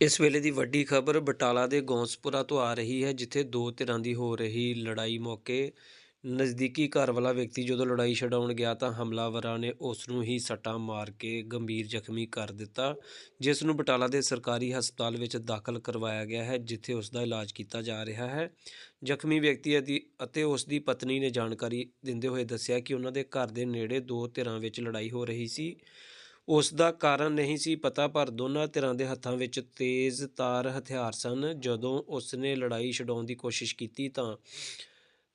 ਇਸ ਵੇਲੇ ਦੀ ਵੱਡੀ ਖਬਰ ਬਟਾਲਾ ਦੇ ਗੌਂਸਪੁਰਾ ਤੋਂ ਆ ਰਹੀ ਹੈ, ਜਿੱਥੇ ਦੋ ਧਿਰਾਂ ਦੀ ਹੋ ਰਹੀ ਲੜਾਈ ਮੌਕੇ ਨਜ਼ਦੀਕੀ ਘਰ ਵਾਲਾ ਵਿਅਕਤੀ ਜਦੋਂ ਲੜਾਈ ਛਡਾਉਣ ਗਿਆ ਤਾਂ ਹਮਲਾਵਰਾਂ ਨੇ ਉਸ ਨੂੰ ਹੀ ਸੱਟਾਂ ਮਾਰ ਕੇ ਗੰਭੀਰ ਜ਼ਖਮੀ ਕਰ ਦਿੱਤਾ, ਜਿਸ ਨੂੰ ਬਟਾਲਾ ਦੇ ਸਰਕਾਰੀ ਹਸਪਤਾਲ ਵਿੱਚ ਦਾਖਲ ਕਰਵਾਇਆ ਗਿਆ ਹੈ, ਜਿੱਥੇ ਉਸ ਦਾ ਇਲਾਜ ਕੀਤਾ ਜਾ ਰਿਹਾ ਹੈ। ਜ਼ਖਮੀ ਵਿਅਕਤੀ ਅਤੀ- ਅਤੇ ਉਸ ਦੀ ਪਤਨੀ ਨੇ ਜਾਣਕਾਰੀ ਦਿੰਦੇ ਹੋਏ ਦੱਸਿਆ ਕਿ ਉਹਨਾਂ ਦੇ ਘਰ ਦੇ ਨੇੜੇ ਦੋ ਧਿਰਾਂ ਵਿੱਚ ਲੜਾਈ ਹੋ ਰਹੀ ਸੀ। ਉਸ ਦਾ ਕਾਰਨ ਨਹੀਂ ਸੀ ਪਤਾ, ਪਰ ਦੋਨਾਂ ਧਿਰਾਂ ਦੇ ਹੱਥਾਂ ਵਿੱਚ ਤੇਜ਼ ਤਾਰ ਹਥਿਆਰ ਸਨ। ਜਦੋਂ ਉਸ ਨੇ ਲੜਾਈ ਛਡਾਉਣ ਦੀ ਕੋਸ਼ਿਸ਼ ਕੀਤੀ ਤਾਂ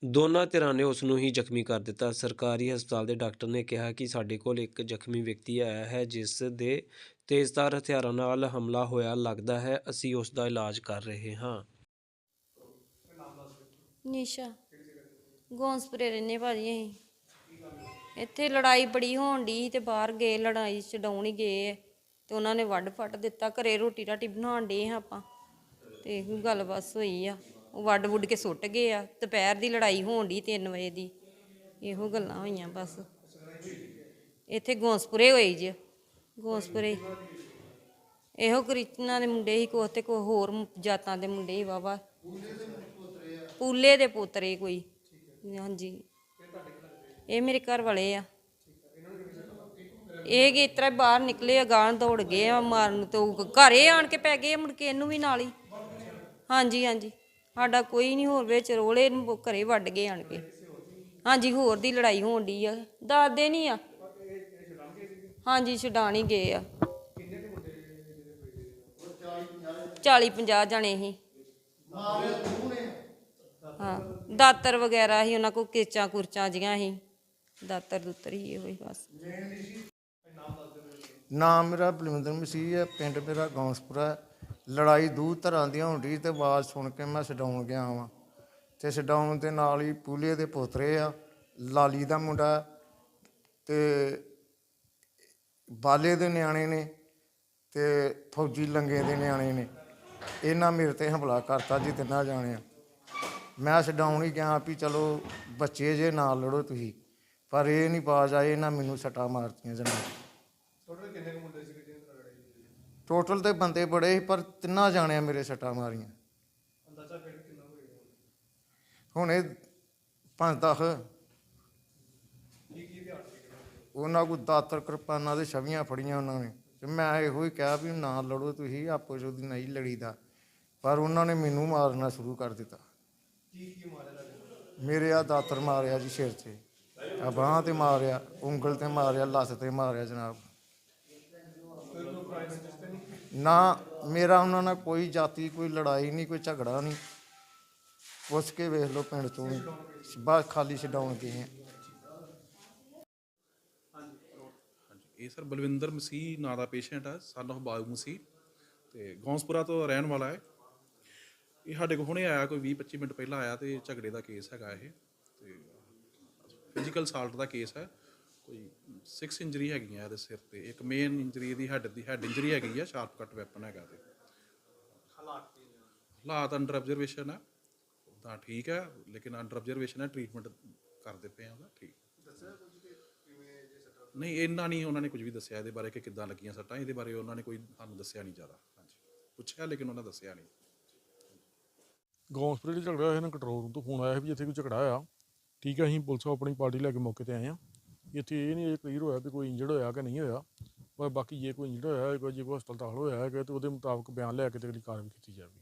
ਦੋਨਾਂ ਧਿਰਾਂ ਨੇ ਉਸ ਨੂੰ ਹੀ ਜ਼ਖਮੀ ਕਰ ਦਿੱਤਾ। ਸਰਕਾਰੀ ਹਸਪਤਾਲ ਦੇ ਡਾਕਟਰ ਨੇ ਕਿਹਾ ਕਿ ਸਾਡੇ ਕੋਲ ਇੱਕ ਜ਼ਖਮੀ ਵਿਅਕਤੀ ਆਇਆ ਹੈ, ਜਿਸ ਦੇ ਤੇਜ਼ਧਾਰ ਹਥਿਆਰਾਂ ਨਾਲ ਹਮਲਾ ਹੋਇਆ ਲੱਗਦਾ ਹੈ। ਅਸੀਂ ਉਸ ਦਾ ਇਲਾਜ ਕਰ ਰਹੇ ਹਾਂ। ਨਿਸ਼ਾ, ਗੌਂਸਪੁਰੇ ਰਹਿੰਦੇ ਭਾਜੀ ਅਸੀਂ। ਇੱਥੇ ਲੜਾਈ ਬੜੀ ਹੋਣ ਦੀ ਤੇ ਬਾਹਰ ਗਏ, ਲੜਾਈ ਛਡਾਉਣ ਹੀ ਗਏ ਆ। ਤੇ ਉਹਨਾਂ ਨੇ ਵੱਢ ਫੱਟ ਦਿੱਤਾ, ਘਰੇ ਰੋਟੀ ਰਾਟੀ ਬਣਾਉਣ ਦੇ ਹਾਂ ਆਪਾਂ। ਤੇ ਇਹੋ ਗੱਲ ਬਸ ਹੋਈ ਆ। ਉਹ ਵੱਢ ਵੁੱਢ ਕੇ ਸੁੱਟ ਗਏ ਆ। ਦੁਪਹਿਰ ਦੀ ਲੜਾਈ ਹੋਣ ਦੀ 3 ਵਜੇ ਦੀ। ਇਹੋ ਗੱਲਾਂ ਹੋਈਆਂ ਬਸ। ਇੱਥੇ ਗੌਂਸਪੁਰੇ ਹੋਈ ਜੀ। ਗੌਂਸਪੁਰੇ। ਇਹੋ ਕ੍ਰਿਸ਼ਨਾ ਦੇ ਮੁੰਡੇ ਹੀ ਕੋ ਤੇ ਕੋ ਹੋਰ ਜਾਤਾਂ ਦੇ ਮੁੰਡੇ ਹੀ ਵਾਵਾ ਪੂਲੇ ਦੇ ਪੋਤਰੇ ਕੋਈ। ਹਾਂਜੀ। ਇਹ ਮੇਰੇ ਘਰ ਵਾਲੇ ਆ। ਇਹ ਕਿ ਇਤਰਾ ਬਾਹਰ ਨਿਕਲੇ ਆ ਗਾਂ ਦੌੜ ਗਏ ਆ ਮਾਰਨ ਤੋਂ ਘਰੇ ਆਣ ਕੇ ਪੈ ਗਏ ਆ ਮੁੜ ਕੇ ਇਹਨੂੰ ਵੀ ਨਾਲ ਹੀ। ਹਾਂਜੀ ਹਾਂਜੀ। ਸਾਡਾ ਕੋਈ ਨਹੀਂ, ਹੋਰ ਵਿੱਚ ਰੋਲੇ ਨੂੰ ਘਰੇ ਵੱਢ ਗਏ ਆਣ ਕੇ। ਹਾਂਜੀ, ਹੋਰ ਦੀ ਲੜਾਈ ਹੋਣ ਦੀ ਆ। ਦੱਸਦੇ ਨਹੀਂ ਆ। ਹਾਂਜੀ, ਛਡਾਣ ਹੀ ਗਏ ਆ। 40 50 ਜਣੇ ਹੀ। ਹਾਂ, ਦਾਤਰ ਵਗੈਰਾ ਸੀ ਉਹਨਾਂ ਕੋ ਕਿਰਚਾਂ ਕੁਰਚਾਂ ਜੀਆਂ ਸੀ ਦਾਤਰ ਦੁੱਤਰ ਹੀ ਇਹੋ ਹੀ ਬਸ। ਨਾਮ ਮੇਰਾ ਬਲਵਿੰਦਰ ਮਸੀਹ ਹੈ, ਪਿੰਡ ਮੇਰਾ ਗੌਂਸਪੁਰਾ ਹੈ। ਲੜਾਈ ਦੂ ਧਰਾਂ ਦੀਆਂ ਹੁੰਦੀ ਤੇ ਆਵਾਜ਼ ਸੁਣ ਕੇ ਮੈਂ ਛਡਾਉਣ ਗਿਆ ਵਾਂ। ਤੇ ਛਡਾਉਣ ਦੇ ਨਾਲ ਹੀ ਪੂਲੇ ਦੇ ਪੋਤਰੇ ਆ, ਲਾਲੀ ਦਾ ਮੁੰਡਾ ਤੇ ਬਾਲੇ ਦੇ ਨਿਆਣੇ ਨੇ ਤੇ ਫੌਜੀ ਲੰਗੇ ਦੇ ਨਿਆਣੇ ਨੇ। ਇਹਨਾਂ ਮੇਰੇ ਤੇ ਹਮਲਾ ਕਰਤਾ ਜੀ ਤਿੰਨਾਂ ਜਾਣਿਆ। ਮੈਂ ਛਡਾਉਣ ਹੀ ਗਿਆ ਵੀ ਚਲੋ ਬੱਚੇ ਜੇ ਨਾਲ ਲੜੋ ਤੁਸੀਂ। ਪਰ ਇਹ ਨਹੀਂ ਬਾਜ ਆਏ ਇਹਨਾਂ ਮੈਨੂੰ ਸੱਟਾਂ ਮਾਰਤੀਆਂ ਜਨਾਬ ਟੋਟਲ ਤੇ ਬੰਦੇ ਬੜੇ ਸੀ ਪਰ ਤਿੰਨਾਂ ਜਾਣਿਆਂ ਮੇਰੇ ਸੱਟਾਂ ਮਾਰੀਆਂ। ਅੰਦਾਜ਼ਾ ਫਿਰ ਕਿੰਨਾ ਹੋਏਗਾ? ਹੁਣ ਇਹ ਪੰਜ ਦਸ। ਉਹਨਾਂ ਕੋ ਦਾਤਰ ਕਿਰਪਾਨਾਂ ਦੇ ਛਵੀਆਂ ਫੜੀਆਂ ਉਹਨਾਂ ਨੇ। ਤੇ ਮੈਂ ਇਹੋ ਹੀ ਕਿਹਾ ਵੀ ਨਾ ਲੜੋ ਤੁਸੀਂ ਆਪੋ ਚ ਉਹਦੀ ਨਹੀਂ ਲੜੀਦਾ। ਪਰ ਉਹਨਾਂ ਨੇ ਮੈਨੂੰ ਮਾਰਨਾ ਸ਼ੁਰੂ ਕਰ ਦਿੱਤਾ। ਮੇਰੇ ਆ ਦਾਤਰ ਮਾਰਿਆ ਜੀ ਸਿਰ 'ਤੇ। ਆ ਬਾਹਾਂ ਤੇ ਮਾਰਿਆ, ਉਂਗਲ ਤੇ ਮਾਰਿਆ, ਲੱਤ ਤੇ ਮਾਰਿਆ ਜਨਾਬ। ਨਾ ਮੇਰਾ ਉਹਨਾਂ ਨਾਲ ਕੋਈ ਜਾਤੀ, ਕੋਈ ਲੜਾਈ ਨਹੀਂ, ਕੋਈ ਝਗੜਾ ਨਹੀਂ। ਪੁੱਛ ਕੇ ਵੇਖ ਲਓ ਪਿੰਡ ਤੋਂ ਹੀ। ਬਸ ਖਾਲੀ ਛਡਾਉਣ ਗਏ ਆ। ਇਹ ਸਰ ਬਲਵਿੰਦਰ ਮਸੀਹ ਨਾਂ ਦਾ ਪੇਸ਼ੈਂਟ ਹੈ ਸਨ of ਬਾਗੂ ਮਸੀਹ। ਤੇ ਗੌਂਸਪੁਰਾ ਤੋਂ ਰਹਿਣ ਵਾਲਾ ਹੈ। ਇਹ ਸਾਡੇ ਕੋਲ ਹੁਣੇ ਆਇਆ, ਕੋਈ 20 25 ਮਿੰਟ ਪਹਿਲਾਂ ਆਇਆ ਤੇ ਝਗੜੇ ਦਾ ਕੇਸ ਹੈਗਾ ਇਹ। ਫਿਜ਼ੀਕਲ ਸਾਲਟ ਦਾ ਕੇਸ ਹੈ। ਕੋਈ 6 ਇੰਜਰੀ ਹੈਗੀਆਂ ਇਹਦੇ ਸਿਰ ਤੇ। ਇੱਕ ਮੇਨ ਇੰਜਰੀ ਇਹਦੀ ਹੈਡ ਦੀ ਹੈਡ ਇੰਜਰੀ ਹੈਗੀ ਆ ਸ਼ਾਰਪ ਕੱਟ ਵੈਪਨ ਹੈਗਾ ਤੇ ਹਾਲਾਤ ਅੰਡਰ ਆਬਜ਼ਰਵੇਸ਼ਨ ਹੈ ਤਾਂ ਠੀਕ ਹੈ ਲੇਕਿਨ ਅੰਡਰ ਆਬਜ਼ਰਵੇਸ਼ਨ ਹੈ ਟ੍ਰੀਟਮੈਂਟ ਕਰਦੇ ਪਏ ਆ ਉਹਦਾ ਠੀਕ। ਨਹੀਂ ਇੰਨਾ ਨਹੀਂ ਉਹਨਾਂ ਨੇ ਕੁਝ ਵੀ ਦੱਸਿਆ ਇਹਦੇ ਬਾਰੇ ਕਿ ਕਿੱਦਾਂ ਲੱਗੀਆਂ ਸੱਟਾਂ। ਇਹਦੇ ਬਾਰੇ ਉਹਨਾਂ ਨੇ ਕੋਈ ਸਾਨੂੰ ਦੱਸਿਆ ਨਹੀਂ ਜ਼ਿਆਦਾ। ਹਾਂਜੀ। ਪੁੱਛਿਆ ਲੇਕਿਨ ਉਹਨਾਂ ਦੱਸਿਆ ਨਹੀਂ। ਗੌਂਸਪੁਰੇ ਦੇ ਝਗੜਾ ਹੋਇਆ ਨਾ ਕੰਟਰੋਲ ਰੂਮ ਤੋਂ ਫੋਨ ਆਇਆ ਸੀ ਵੀ ਇੱਥੇ ਕੋਈ ਝਗੜਾ ਹੋਇਆ। ਠੀਕ ਹੈ, ਅਸੀਂ ਪੁਲਿਸ ਆਪਣੀ ਪਾਰਟੀ ਲੈ ਕੇ ਮੌਕੇ ਤੇ ਆਏ ਆ ਇੱਥੇ ਇਹ ਨਹੀਂ ਕਲੀਅਰ ਹੋਇਆ ਵੀ ਕੋਈ ਇੰਜਰਡ ਹੋਇਆ ਕਿ ਨਹੀਂ ਹੋਇਆ, ਪਰ ਬਾਕੀ ਜੇ ਕੋਈ ਇੰਜਰਡ ਹੋਇਆ ਹੈ ਕੋਈ ਜੇ ਕੋਈ ਹਸਪਤਾਲ ਦਾਖਲ ਹੋਇਆ ਹੈ, ਤੇ ਉਹਦੇ ਮੁਤਾਬਕ ਬਿਆਨ ਲੈ ਕੇ ਤੇ ਅਗਲੀ ਕਾਰਵਾਈ ਕੀਤੀ ਜਾਵੇਗੀ।